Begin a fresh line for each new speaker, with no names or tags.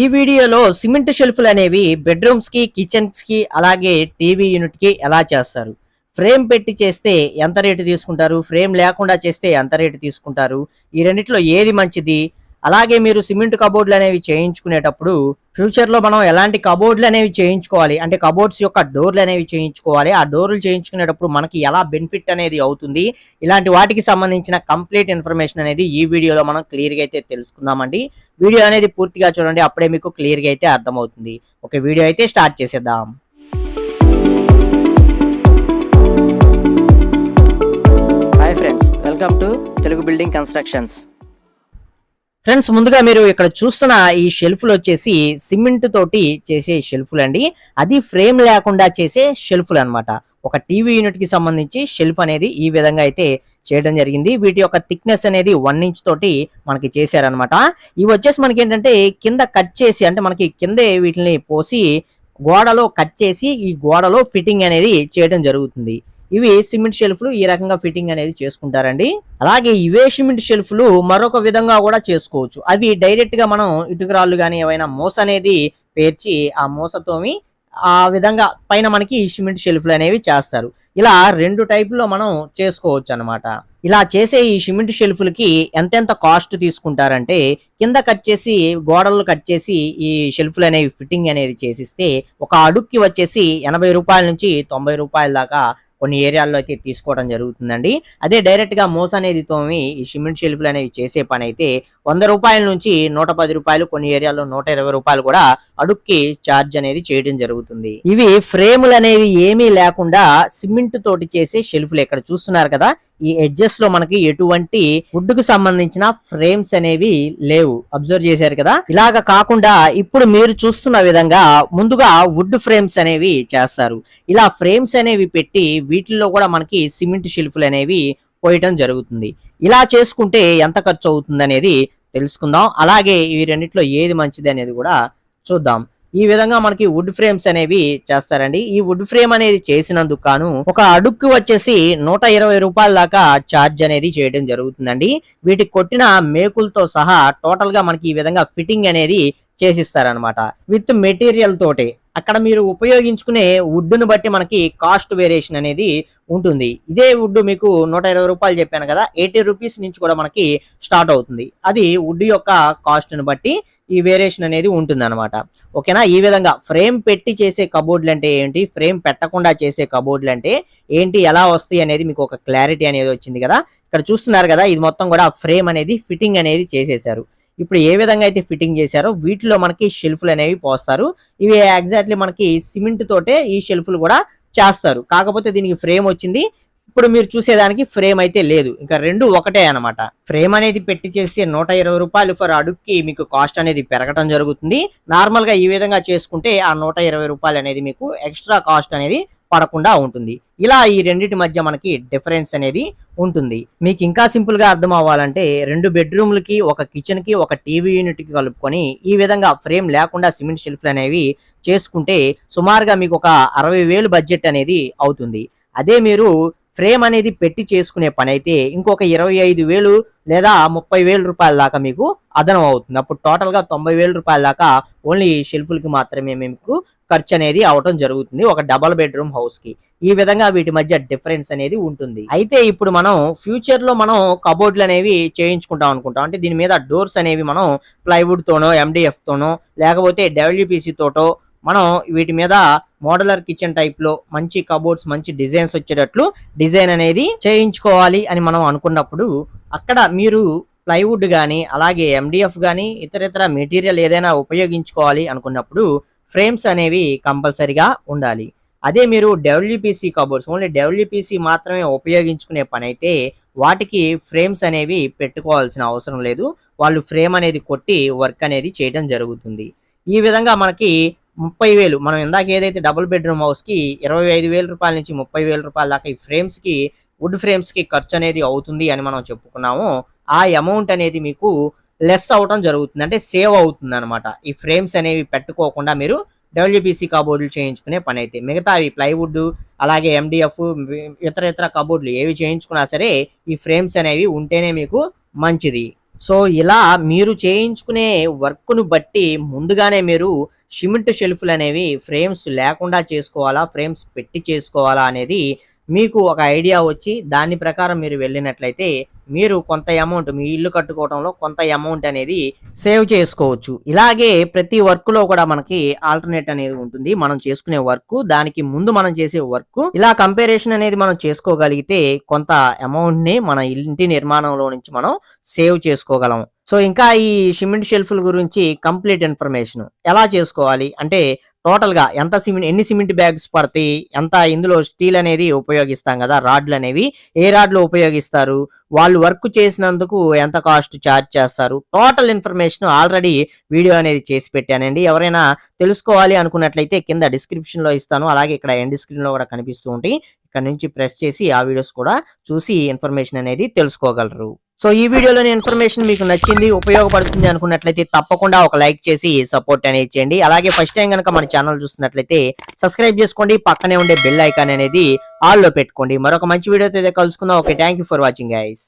ఈ వీడియోలో సిమెంట్ షెల్ఫ్లు అనేవి బెడ్రూమ్స్కి కిచెన్స్కి అలాగే టీవీ యూనిట్కి ఎలా చేస్తారు? ఫ్రేమ్ పెట్టి చేస్తే ఎంత రేటు తీసుకుంటారు? ఫ్రేమ్ లేకుండా చేస్తే ఎంత రేటు తీసుకుంటారు? ఈ రెండిట్లో ఏది మంచిది? అలాగే మీరు సిమెంట్ కబోర్డ్లు అనేవి చేయించుకునేటప్పుడు ఫ్యూచర్లో మనం ఎలాంటి కబోర్డ్లు అనేవి చేయించుకోవాలి? అంటే కబోర్డ్స్ యొక్క డోర్లు అనేవి చేయించుకోవాలి. ఆ డోర్లు చేయించుకునేటప్పుడు మనకి ఎలా బెనిఫిట్ అనేది అవుతుంది? ఇలాంటి వాటికి సంబంధించిన కంప్లీట్ ఇన్ఫర్మేషన్ అనేది ఈ వీడియోలో మనం క్లియర్గా అయితే తెలుసుకుందామండి. వీడియో అనేది పూర్తిగా చూడండి. అప్పుడే మీకు క్లియర్గా అయితే అర్థమవుతుంది. ఒక వీడియో అయితే స్టార్ట్ చేసేద్దాం. Hi friends welcome to Telugu building constructions friends ముందుగా మీరు ఇక్కడ చూస్తున్న ఈ షెల్ఫ్లు వచ్చేసి సిమెంట్ తోటి చేసే షెల్ఫ్లు అండి. అది ఫ్రేమ్ లేకుండా చేసే షెల్ఫ్లు అనమాట ఒక టీవీ యూనిట్కి సంబంధించి షెల్ఫ్ అనేది ఈ విధంగా అయితే చేయడం జరిగింది. వీటి యొక్క థిక్నెస్ అనేది వన్ ఇంచ్ తోటి మనకి చేశారనమాట ఇవి వచ్చేసి మనకి ఏంటంటే కింద కట్ చేసి అంటే మనకి కిందే వీటిని పోసి గోడలో కట్ చేసి ఈ గోడలో ఫిట్టింగ్ అనేది చేయడం జరుగుతుంది. ఇవి సిమెంట్ షెల్ఫ్లు ఈ రకంగా ఫిట్టింగ్ అనేది చేసుకుంటారండి. అలాగే ఇవే సిమెంట్ షెల్ఫ్లు మరొక విధంగా కూడా చేసుకోవచ్చు. అవి డైరెక్ట్గా మనం ఇటుకరాళ్ళు కానీ ఏవైనా మూస అనేది పేర్చి ఆ మూసతోమి ఆ విధంగా పైన మనకి సిమెంట్ షెల్ఫ్లు అనేవి చేస్తారు. ఇలా రెండు టైపులో మనం చేసుకోవచ్చు అన్నమాట ఇలా చేసే ఈ సిమెంట్ షెల్ఫ్లకి ఎంతెంత కాస్ట్ తీసుకుంటారంటే కింద కట్ చేసి గోడలు కట్ చేసి ఈ షెల్ఫ్లు అనేవి ఫిట్టింగ్ అనేది చేసిస్తే ఒక అడుక్కి వచ్చేసి ఎనభై రూపాయల నుంచి తొంభై రూపాయల దాకా కొన్ని ఏరియాల్లో అయితే తీసుకోవడం జరుగుతుందండి. అదే డైరెక్ట్గా మోస్ అనేది తోమి ఈ సిమెంట్ షెల్ఫ్లు అనేవి చేసే పని అయితే వంద రూపాయల నుంచి నూట పది రూపాయలు కొన్ని ఏరియాల్లో నూట ఇరవై రూపాయలు కూడా అడుక్కి ఛార్జ్ అనేది చేయడం జరుగుతుంది. ఇవి ఫ్రేములు అనేవి ఏమీ లేకుండా సిమెంట్ తోటి చేసే షెల్ఫ్లు. ఇక్కడ చూస్తున్నారు కదా ఈ ఎడ్జెస్లో మనకి ఎటువంటి వుడ్కు సంబంధించిన ఫ్రేమ్స్ అనేవి లేవు. అబ్జర్వ్ చేశారు కదా? ఇలాగ కాకుండా ఇప్పుడు మీరు చూస్తున్న విధంగా ముందుగా వుడ్ ఫ్రేమ్స్ అనేవి చేస్తారు. ఇలా ఫ్రేమ్స్ అనేవి పెట్టి వీటిల్లో కూడా మనకి సిమెంట్ షెల్ఫ్లు అనేవి పోయటం జరుగుతుంది. ఇలా చేసుకుంటే ఎంత ఖర్చు అవుతుంది అనేది తెలుసుకుందాం. అలాగే ఈ రెండిట్లో ఏది మంచిది అనేది కూడా చూద్దాం. ఈ విధంగా మనకి వుడ్ ఫ్రేమ్స్ అనేవి చేస్తారండి. ఈ వుడ్ ఫ్రేమ్ అనేది చేసినందుకు గాను ఒక అడుక్కు వచ్చేసి నూట ఇరవై రూపాయల దాకా ఛార్జ్ అనేది చేయడం జరుగుతుందండి. వీటికి కొట్టిన మేకులతో సహా టోటల్గా మనకి ఈ విధంగా ఫిట్టింగ్ అనేది చేసిస్తారనమాట విత్ మెటీరియల్ తోటి. అక్కడ మీరు ఉపయోగించుకునే వుడ్ను బట్టి మనకి కాస్ట్ వేరియేషన్ అనేది ఉంటుంది. ఇదే వుడ్ మీకు నూట ఇరవై రూపాయలు చెప్పాను కదా ఎయిటీ రూపీస్ నుంచి కూడా మనకి స్టార్ట్ అవుతుంది. అది వుడ్ యొక్క కాస్ట్ను బట్టి ఈ వేరియేషన్ అనేది ఉంటుంది అనమాట ఓకేనా? ఈ విధంగా ఫ్రేమ్ పెట్టి చేసే కబోర్డ్లు అంటే ఏంటి? ఫ్రేమ్ పెట్టకుండా చేసే కబోర్డ్లు అంటే ఏంటి? ఎలా వస్తాయి అనేది మీకు ఒక క్లారిటీ అనేది వచ్చింది కదా. ఇక్కడ చూస్తున్నారు కదా ఇది మొత్తం కూడా ఫ్రేమ్ అనేది ఫిట్టింగ్ అనేది చేసేసారు. ఇప్పుడు ఏ విధంగా అయితే ఫిట్టింగ్ చేశారో వీటిలో మనకి షెల్ఫ్లు అనేవి పోస్తారు. ఇవి ఎగ్జాక్ట్లీ మనకి సిమెంట్ తోటే ఈ షెల్ఫ్లు కూడా చేస్తారు. కాకపోతే దీనికి ఫ్రేమ్ వచ్చింది. ఇప్పుడు మీరు చూసేదానికి ఫ్రేమ్ అయితే లేదు. ఇంకా రెండు ఒకటే అన్నమాట. ఫ్రేమ్ అనేది పెట్టి చేస్తే నూట ఇరవై రూపాయలు ఫర్ అడుక్కి మీకు కాస్ట్ అనేది పెరగటం జరుగుతుంది. నార్మల్గా ఈ విధంగా చేసుకుంటే ఆ నూట ఇరవై రూపాయలు అనేది మీకు ఎక్స్ట్రా కాస్ట్ అనేది పడకుండా ఉంటుంది. ఇలా ఈ రెండింటి మధ్య మనకి డిఫరెన్స్ అనేది ఉంటుంది. మీకు ఇంకా సింపుల్గా అర్థం అవ్వాలంటే రెండు బెడ్రూమ్లకి ఒక కిచెన్కి ఒక టీవీ యూనిట్కి కలుపుకొని ఈ విధంగా ఫ్రేమ్ లేకుండా సిమెంట్ షెల్ఫ్లు అనేవి చేసుకుంటే సుమారుగా మీకు ఒక అరవై వేలు బడ్జెట్ అనేది అవుతుంది. అదే మీరు ఫ్రేమ్ అనేది పెట్టి చేసుకునే పని అయితే ఇంకొక ఇరవై ఐదు వేలు లేదా ముప్పై వేల రూపాయల దాకా మీకు అదనం అవుతుంది. అప్పుడు టోటల్గా తొంభై వేల రూపాయల దాకా ఓన్లీ షెల్ఫ్లకి మాత్రమే మీకు ఖర్చు అనేది అవటం జరుగుతుంది ఒక డబల్ బెడ్రూమ్ హౌస్కి. ఈ విధంగా వీటి మధ్య డిఫరెన్స్ అనేది ఉంటుంది. అయితే ఇప్పుడు మనం ఫ్యూచర్లో మనం కబోర్డ్లు అనేవి చేయించుకుంటాం అనుకుంటాం. అంటే దీని మీద డోర్స్ అనేవి మనం ప్లైవుడ్ తోనో ఎండిఎఫ్ తోనో లేకపోతే డబ్ల్యూపీసీ తోటో మనం వీటి మీద మోడలర్ కిచెన్ టైప్లో మంచి కబోర్డ్స్ మంచి డిజైన్స్ వచ్చేటట్లు డిజైన్ అనేది చేయించుకోవాలి అని మనం అనుకున్నప్పుడు అక్కడ మీరు ప్లైవుడ్ కానీ అలాగే ఎండిఎఫ్ కానీ ఇతర ఇతర మెటీరియల్ ఏదైనా ఉపయోగించుకోవాలి అనుకున్నప్పుడు ఫ్రేమ్స్ అనేవి కంపల్సరిగా ఉండాలి. అదే మీరు డబ్ల్యూపీసీ కబోర్డ్స్ ఓన్లీ డబ్ల్యూపీసీ మాత్రమే ఉపయోగించుకునే పని అయితే వాటికి ఫ్రేమ్స్ అనేవి పెట్టుకోవాల్సిన అవసరం లేదు. వాళ్ళు ఫ్రేమ్ అనేది కొట్టి వర్క్ అనేది చేయడం జరుగుతుంది. ఈ విధంగా మనకి ముప్పై వేలు. మనం ఇందాక ఏదైతే డబుల్ బెడ్రూమ్ హౌస్కి ఇరవై ఐదు వేల రూపాయల నుంచి ముప్పై వేల రూపాయల దాకా ఈ ఫ్రేమ్స్కి వుడ్ ఫ్రేమ్స్కి ఖర్చు అనేది అవుతుంది అని మనం చెప్పుకున్నాము. ఆ అమౌంట్ అనేది మీకు లెస్ అవటం జరుగుతుంది. అంటే సేవ్ అవుతుంది అనమాట ఈ ఫ్రేమ్స్ అనేవి పెట్టుకోకుండా మీరు డబ్ల్యూపీసీ కబోర్డులు చేయించుకునే పని అయితే. మిగతా అవి ప్లైవుడ్ అలాగే ఎండిఎఫ్ ఇతర ఇతర కబోర్డులు ఏవి చేయించుకున్నా సరే ఈ ఫ్రేమ్స్ అనేవి ఉంటేనే మీకు మంచిది. సో ఇలా మీరు చేయించుకునే వర్క్ను బట్టి ముందుగానే మీరు సిమెంట్ షెల్ఫ్లు అనేవి ఫ్రేమ్స్ లేకుండా చేసుకోవాలా ఫ్రేమ్స్ పెట్టి చేసుకోవాలా అనేది మీకు ఒక ఐడియా వచ్చి దాని ప్రకారం మీరు వెళ్ళినట్లయితే మీరు కొంత అమౌంట్ మీ ఇల్లు కట్టుకోవడంలో కొంత అమౌంట్ అనేది సేవ్ చేసుకోవచ్చు. ఇలాగే ప్రతి వర్క్లో కూడా మనకి ఆల్టర్నేట్ అనేది ఉంటుంది. మనం చేసుకునే వర్క్ దానికి ముందు మనం చేసే వర్క్ ఇలా కంపారిజన్ అనేది మనం చేసుకోగలిగితే కొంత అమౌంట్ని మన ఇంటి నిర్మాణంలో నుంచి మనం సేవ్ చేసుకోగలం. సో ఇంకా ఈ సిమెంట్ షెల్ఫ్ల గురించి కంప్లీట్ ఇన్ఫర్మేషన్ ఎలా చేసుకోవాలి? అంటే టోటల్గా ఎంత సిమెంట్ ఎన్ని సిమెంట్ బ్యాగ్స్ పడతాయి ఎంత ఇందులో స్టీల్ అనేది ఉపయోగిస్తాం కదా రాడ్లు అనేవి ఏ రాడ్లు ఉపయోగిస్తారు వాళ్ళు వర్క్ చేసినందుకు ఎంత కాస్ట్ ఛార్జ్ చేస్తారు టోటల్ ఇన్ఫర్మేషన్ ఆల్రెడీ వీడియో అనేది చేసి పెట్టానండి. ఎవరైనా తెలుసుకోవాలి అనుకున్నట్లయితే కింద డిస్క్రిప్షన్లో ఇస్తాను అలాగే ఇక్కడ ఎండ్ స్క్రీన్లో కూడా కనిపిస్తూ ఉంటాయి. ఇక్కడ నుంచి ప్రెస్ చేసి ఆ వీడియోస్ కూడా చూసి ఇన్ఫర్మేషన్ అనేది తెలుసుకోగలరు. సో ఈ వీడియోలోని ఇన్ఫర్మేషన్ మీకు నచ్చింది ఉపయోగపడుతుంది అనుకున్నట్లయితే తప్పకుండా ఒక లైక్ చేసి సపోర్ట్ అనేది చేయండి. అలాగే ఫస్ట్ టైం కనుక మన ఛానల్ చూస్తున్నట్లయితే సబ్స్క్రైబ్ చేసుకోండి పక్కనే ఉండే బెల్ ఐకాన్ అనేది ఆల్లో పెట్టుకోండి. మరొక మంచి వీడియోతో అయితే కలుసుకుందాం. Okay thank you for watching guys